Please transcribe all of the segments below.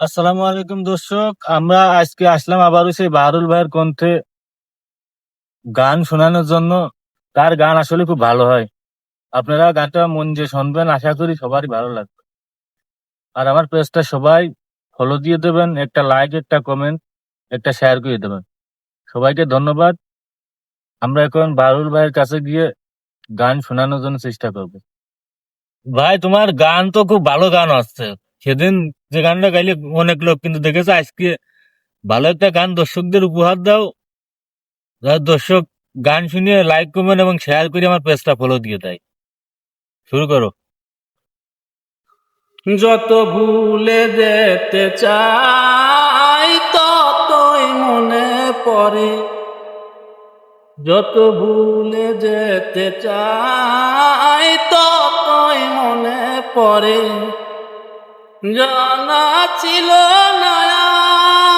আসসালামু আলাইকুম দর্শক, আমরা আজকে আসলাম আবারও সেই বাহারুল ভাইয়ের কণ্ঠে গান শোনানোর জন্য। তার গান আসলে খুব ভালো হয়। আপনারা গানটা মন যে শুনবেন, আশা করি সবারই ভালো লাগবে। আর আমার পেজটা সবাই ফলো দিয়ে দেবেন, একটা লাইক একটা কমেন্ট একটা শেয়ার করে দেবেন। সবাইকে ধন্যবাদ। আমরা এখন বারুল ভাইয়ের কাছে গিয়ে গান শোনানোর জন্য চেষ্টা করব। ভাই তোমার গান তো খুব ভালো গান আসছে সেদিন যে গানটা গাইলে অনেক লোক কিন্তু দেখেছে আজকে ভালো একটা গান দর্শকদের উপহার দাও। দর্শক গান শুনিয়ে লাইক কমেন্ট এবং শেয়ার করে আমার পেজটা ফলো দিয়ে দেয়। শুরু করো। যত ভুলে যেতে চাই ততই মনে পড়ে। যত ভুলে যেতে চাই, ততই মনে পড়ে। জানা ছিল না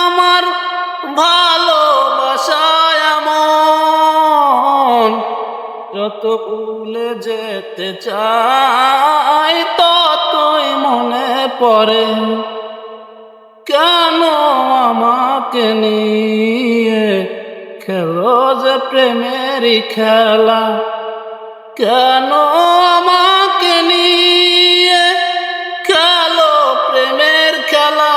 আমার ভালোবাসায় এমন। যত ভুলে যেতে চাই, ততই মনে পড়ে। কেন আমাকে নিয়ে খেলো যে প্রেমেরই খেলা। কেন আমাকে নিয়ে খেলো প্রেমের খেলা?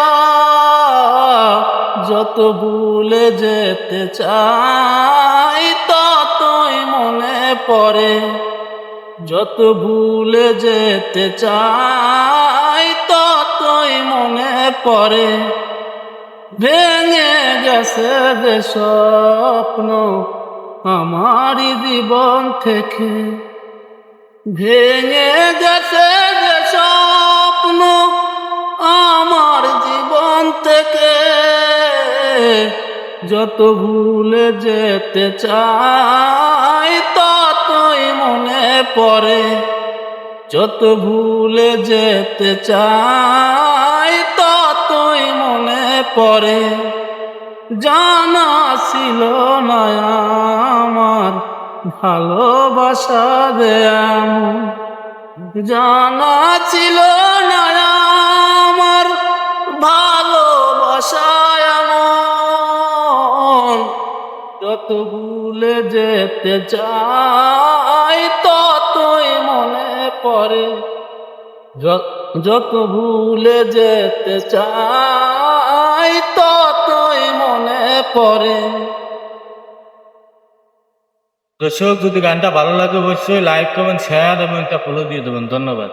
যত ভুলে যেতে চাই, ততই মনে পড়ে। যত ভুলে যেতে চাই, ততই মনে পড়ে। ভেঙে গেছে যে স্বপ্ন আমারই জীবন থেকে। ভেঙে গেছে যে স্বপ্ন আমার জীবন থেকে। যত ভুলে যেতে চাই, ততই মনে পড়ে। যত ভুলে যেতে চাই, ততই মনে পড়ে। জানা ছিল না আমার, ভালোবাসা দেয়াম জানা ছিল না আমার, ভালোবাসা এমন। যত ভুলে যেতে চাই, ততই মনে পড়ে। যত ভুলে যেতে চাই, ততই মনে পড়ে দর্শক যদি গানটা ভালো লাগে অবশ্যই লাইক কমেন্ট শেয়ার এবং একটা ফলো দিয়ে দেবেন ধন্যবাদ